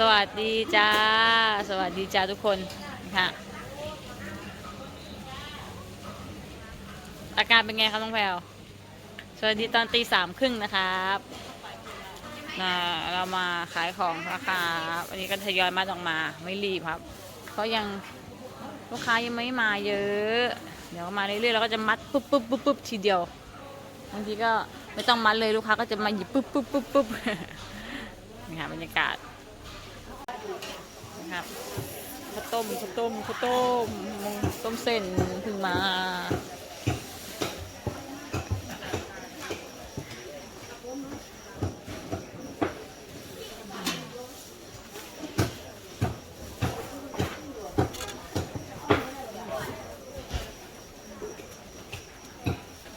สวัสดีจ้า สวัสดีจ้าทุกคนค่ะ อาการเป็นไงครับน้องแพลวสวัสดีตอนตีสามครึ่งนะครับนะเรามาขายของนะครับวันนี้ก็ทยอยมาออกมา ไม่รีบครับ เพราะยังลูกค้ายังไม่มาเยอะ เดี๋ยวมาเรื่อยๆเราก็จะมัดปุ๊บปุ๊บปุ๊บปุ๊บทีเดียว บางทีก็ไม่ต้องมัดเลยลูกค้าก็จะมาหยิบปุ๊บปุ๊บปุ๊บปุ๊บนี่ค่ะบรรยากาศ นะครับข้าวต้มข้าวต้มข้าวต้มต้มเส้นเพิ่งมา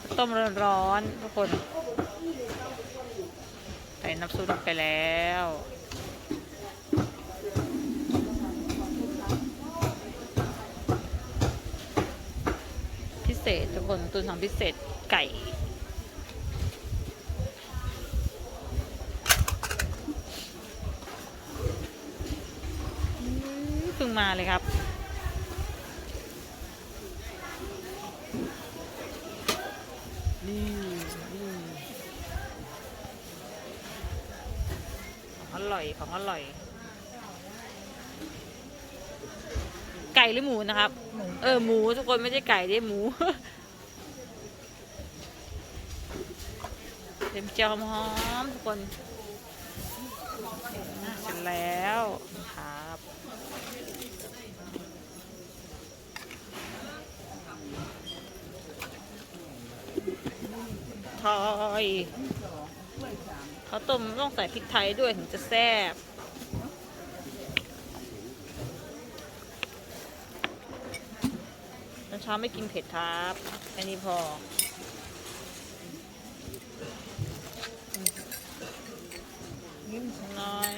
ข้าวต้มร้อนๆทุกคน ใส่น้ำซุปลงไปแล้ว พิเศษทุกคนตุนของพิเศษไก่ เพิ่งมาเลยครับ นี่นี่ของอร่อย ของอร่อย ไก่หรือหมูนะครับ เออหมูทุกคนไม่ใช่ไก่ดิหมูเต็มเจียวหอมทุกคนเสร็จแล้วครับทอยเขาต้มต้องใส่พริกไทยด้วยถึงจะแซ่บ ตอนเช้าไม่กินเผ็ดครับแค่นี้พอยิ้มน้อย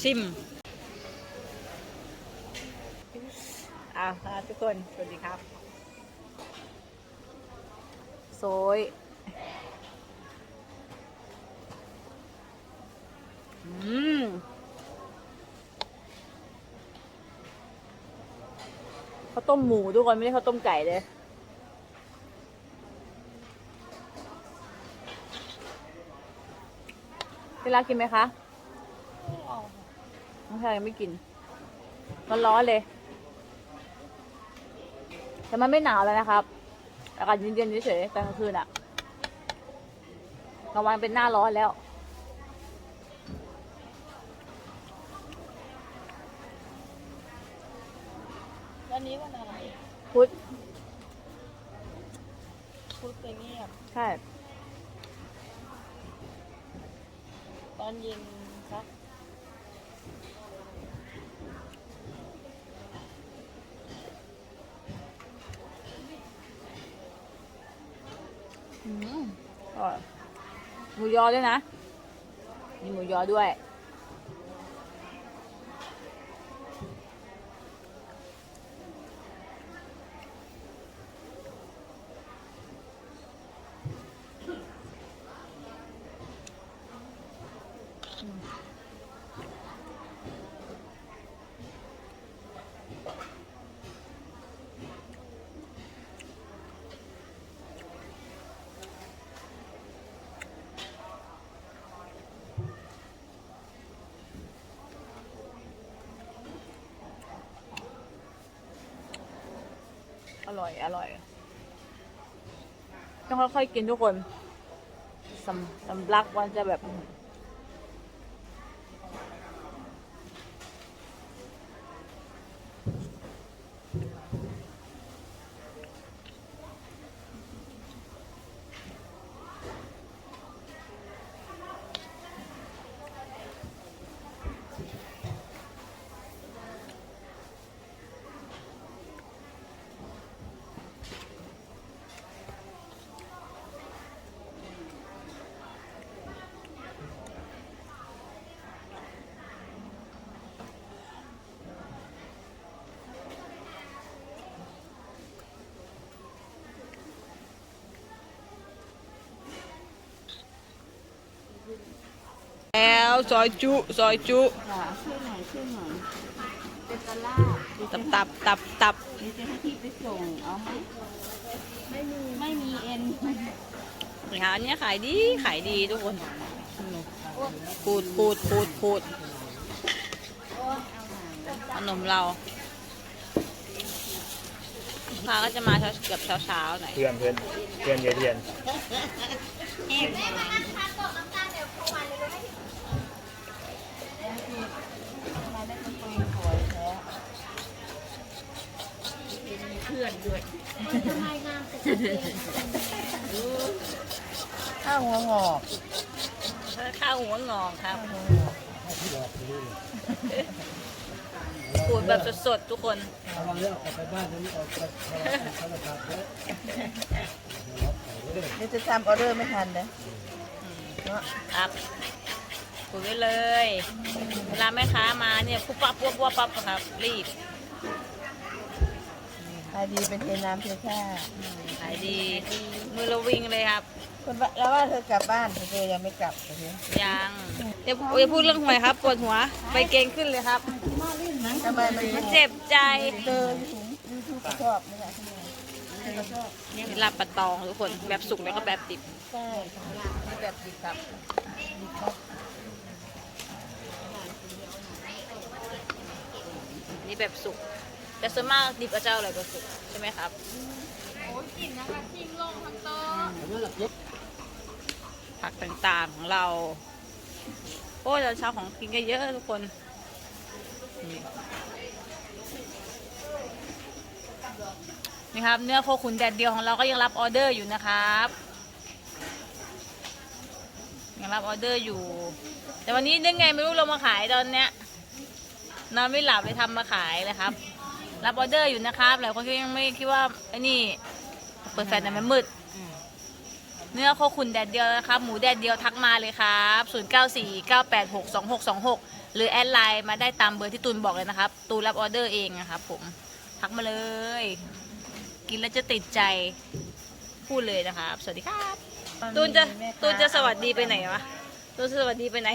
ชิมอ่าทุกคน สวัสดีครับ โซย อืม ข้าวต้มหมูทุกคนไม่ได้ข้าวต้มไก่เลยเวลากินไหมคะน้องชายยังไม่กินมันร้อนเลย แต่มันไม่หนาวแล้วนะครับ อากาศเย็นๆเฉยๆตอนกลางคืนอะกลางวันเป็นหน้าร้อนแล้ว วันนี้วันอะไรพุธพุธจะเงียบ ใช่ ตอนเย็นสักอืมอร่อยหมูยอด้วยนะ มีหมูยอด้วย ร่อย อร่อย ต้องค่อยๆกินทุกคนสำสำลักวันจะแบบ อ ซอยจุ ซอยจุ ค่ะช่วยหน่อยช่วยหน่อยเป็นปลาล่าเดี๋ยวตัจะบตับตับตับเดี๋ยวจะให้พี่ไปส่งเอาไหมไม่มีไม่มีเอ็นนี่ค่ะอันเนี้ยขายดีขายดีทุกคนขูดขูดขูดขูดขนมเราลูกค้าก็จะมาเช้าเกือบเช้าเช้าๆหน่อยเพื่อนเพื่อนเพื่อนเยเทียน พื่อนด้วยข้าวหัวงอกข้าวหัวงอกครับขูดแบบสดๆทุกคนเดี๋ยวจะทำออเดอร์ไม่ทันเลยเนาะครับขูดไว้เลย เวลาแม่ค้ามาเนี่ยปุ๊บปั๊บปุ๊บปั๊บปั๊บครับรีบขายดีเป็นเทน้ำเทท่าขายดี มือเราวิ่งเลยครับคนว่าแล้วว่าเธอกลับบ้านแต่เธอยังไม่กลับเลยยังเดี๋ยวอย่าพูดเรื่องหวยครับปวดหัวไปเกรงขึ้นเลยครับทำไมมันมันเจ็บใจเจอถุงยูทูบก็ชอบนี่แหละทำไมก็ชอบนี่ลาบปลาตองทุกคนแบบสุกแล้วก็แบบดิบใช่มีแบบดิบกับดิบครับนี่แบบสุก แต่ส่วนมากดิบก็จะอร่อยกว่าสุกใช่ไหมครับ โอ้กินนะคะทิ้งลงทั้งโต๊ะผักต่างๆของเรา โอ้ยตอนเช้าของกินก็เยอะทุกคนนี่ครับ เนื้อโคขุนแดดเดียวของเราก็ยังรับออเดอร์อยู่นะครับ ยังรับออเดอร์อยู่ แต่วันนี้นึกไงไม่รู้เรามาขายตอนเนี้ยนอนไม่หลับเลยทำมาขายเลยครับ รับออเดอร์อยู่นะครับหลายคนก็ยังไม่คิดว่าไอ้นี่เปิดแฟลชแต่มันมืด เนื้อโคขุนแดดเดียวนะครับ หมูแดดเดียวทักมาเลยครับ 0 9 4 9 8 6 2 6 2 6 หรือแอดไลน์มาได้ตามเบอร์ที่ตูนบอกเลยนะครับ ตูนรับออเดอร์เองนะครับผม ทักมาเลย กินแล้วจะติดใจ พูดเลยนะครับ สวัสดีครับ ตูนจะตูนจะสวัสดีไปไหนวะ ตูนจะสวัสดีไปไหน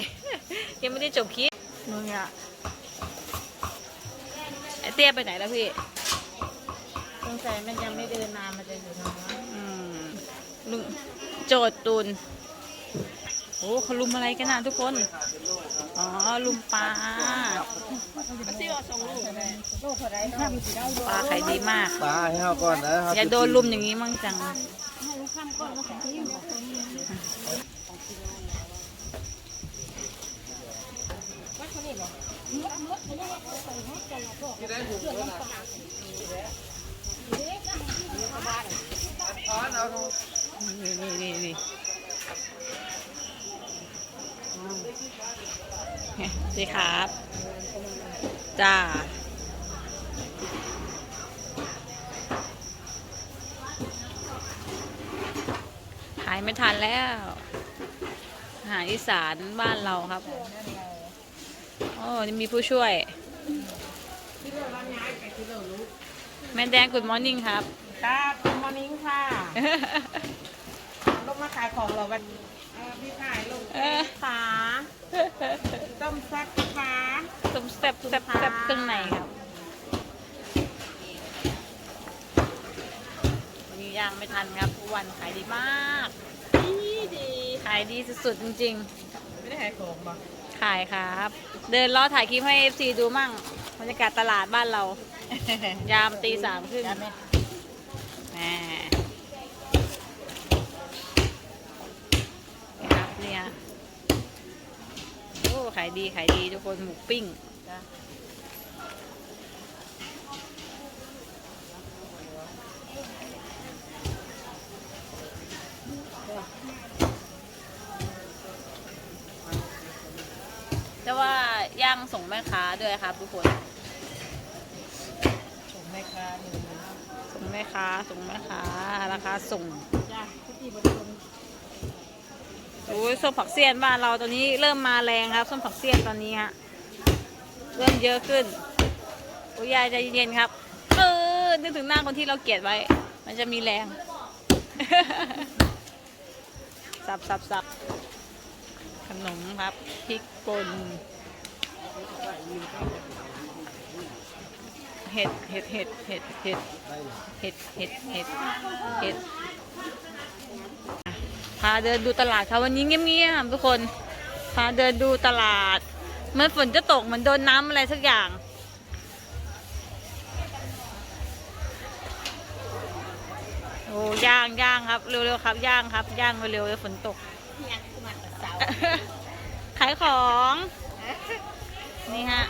ยังไม่ได้จบคลิปมึงอะ ไอเตี้ยไปไหนแล้วพี่สงสัยมันยังไม่เดินมามันจะอยู่ทางนั้นอืมลุงโจทย์ตูนโอ้เขาลุมอะไรกันนะทุกคน อ๋อ ลุมปลาลูกเขาได้เนาะปลาขายดีมาก ปลาให้เขาก่อนนะครับอย่าโดนลุมอย่างนี้มั่งจัง นี่นี่นี่นี่ดีครับ จ้าขายไม่ทันแล้ว หาอีสานบ้านเราครับ อ้นี่มีผู้ช่วย แม่แดงกุดมอร์นิ่งครับครับคุณมอนิ่งค่ะลงมาขายของเราวันพี่ขายลงเออ ขาต้มแซ่บขาต้มแซ่บแซ่บแซ่บเครื่องในครับวันนี้ย่างไม่ทันครับทุกวันขายดีมาก ดีดีขายดีสุดๆจริง ไม่ได้ขายของบ่ๆ ขายครับ เดินล้อถ่ายคลิปให้ FC ดูมั่งบรรยากาศตลาดบ้านเรา ยามตีสามครึ่งจานไหมแหมนี่ครับเนี่ย โอ้ ขายดีขายดีทุกคนหมูปิ้ง จ้ะ แต่ว่าย่างส่งแม่ค้าด้วยครับทุกคนส่งแม่ค้าส่งแม่ค้าส่งแม่ค้าราคาส่งโอ้ยส้มผักเสี้ยนบ้านเราตอนนี้เริ่มมาแรงครับส้มผักเสี้ยนตอนนี้ฮะเริ่มเยอะขึ้นโอ้ยยายใจเย็นครับเออนึกถึงหน้าคนที่เราเกลียดไว้ มันจะมีแรงสับสับสับขนมครับพริกป่น เห็ดเห็ดเห็ดเห็ดเห็ดเห็ดเห็ดเห็ดเห็ดพาเดินดูตลาดครับวันนี้เงียบๆทุกคนพาเดินดูตลาดเหมันฝนจะตกเหมือนโดนน้ำอะไรสักอย่างโอ้ย่างย่างครับเร็วๆครับย่างครับย่างเร็วๆเลยฝนตกยังมาแต่เสาขายของ นี่ฮะ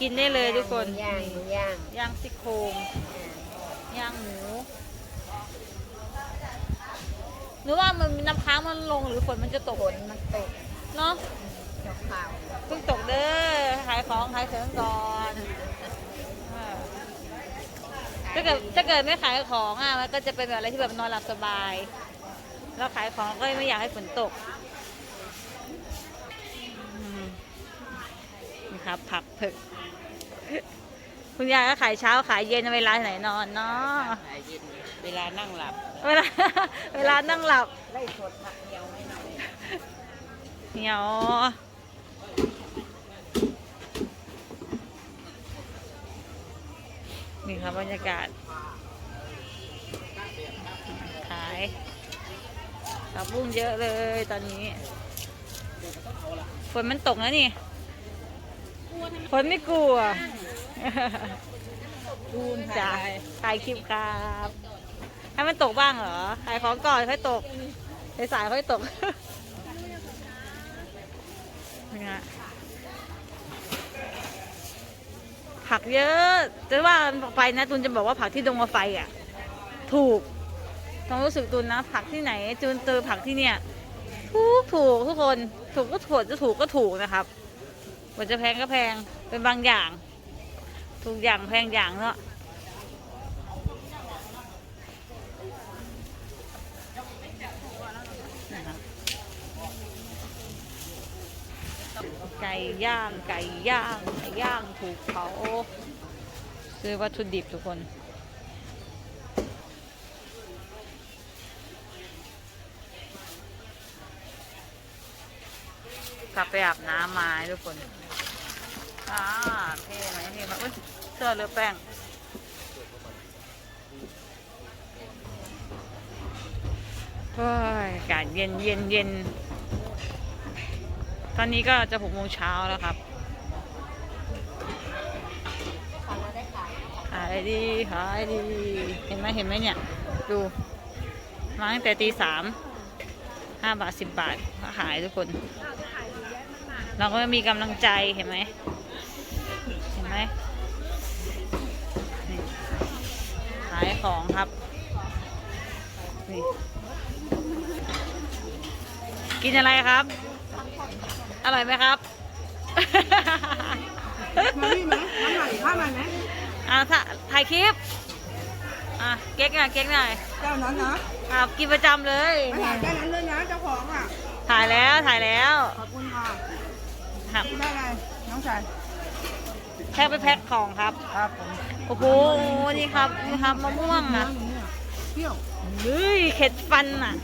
กินได้เลยทุกคน ย่างย่างย่างซี่โครงย่างหมู หรือว่ามันน้ำค้างมันลงหรือฝนมันจะตก ฝนมันตกเนาะดอกข่าวเพิ่งตกเด้อ ขายของขายเสริมก่อนเออถ้าเกิดถ้าเกิดไม่ขายของอะ มันก็จะเป็นแบบอะไรที่แบบนอนหลับสบายแล้วขายของก็ไม่อยากให้ฝนตกอืม นี่ครับ ผักเผือกคุณยายก็ขายเช้าขายเย็นเวลาไหนนอนเนาะเวลานั่งหลับ เวลาเวลานั่งหลับไล่สดผักเดียวไม่หน่อยเหนียวนี่ครับบรรยากาศ ขายผักบุ้งเยอะเลยตอนนี้ ฝนมันตกนะนี่ ฝนไม่กลัวคูณจ้ะถ่ายคลิปครับให้มันตกบ้างเหรอขายของก่อนค่อยตกใสายค่อยตกนี่ฮะผักเยอะจะว่าไปนะตุนจะบอกว่าผักที่ดงมาไฟอะ ถูก ต้องรู้สึกตุนนะ ผักที่ไหนจูนเจอผักที่เนี่ย ถูกถูกทุกคน ถูกก็ถูกจะถูกก็ถูกนะครับ ว่าจะแพงก็แพงเป็นบางอย่าง ถูกอย่างแพงอย่างเนาะไก่ย่างไก่ย่างไก่ย่างถูกเผาซื้อวัตถุดิบทุกคนกลับไปอาบน้ำมาให้ทุกคน อ่าเท่ไหมเท่ไหมอุ้ยเสื้อเลอแป้งเฮ้ยอากาศเย็นเย็นเย็น ตอนนี้ก็จะหกโมงเช้าแล้วครับขายดีขายดี เห็นไหมเห็นไหมเนี่ย ดู มาตั้งแต่ตีสามห้าบาทสิบบาทก็ขายทุกคน เราก็มีกำลังใจเห็นไหม ไหมนี่ขายของครับ นี่ กินอะไรครับ อร่อยไหมครับมาพี่ไหมมาหน่อยข้ามาไหมอ่าถ่าถ่ายคลิป อะ เก๊กหน่อยเก๊กหน่อยเจ้านั้นนะครับกินประจำเลย มาถ่ายแค่นั้นเลยนะเจ้าของอะถ่ายแล้วถ่ายแล้ว ขอบคุณค่ะครับ ได้ไงน้องชาย แค่ไปแพ็คของครับ ครับผมโอ้โห นี่ครับ นี่ครับมะม่วงอะเปรี้ยวเฮ้ยเข็ดฟันอะ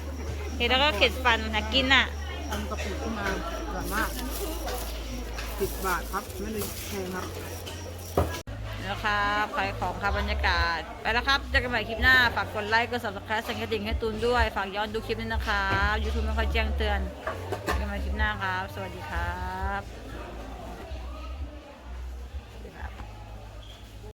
เห็นแล้วก็เข็ดฟันนะกินอะทำกะปิขึ้นมาอร่อยมากสิบบาทครับ ไม่ได้แพงครับแล้วครับขายของครับบรรยากาศ ไปแล้วครับ เจอกันใหม่คลิปหน้า ฝากกดไลค์ กด subscribe สั่นกระดิ่งให้ตูนด้วย ฝากย้อนดูคลิปนี้นะครับ YouTube ไม่ค่อยแจ้งเตือนเจอกันใหม่คลิปหน้าครับ สวัสดีครับ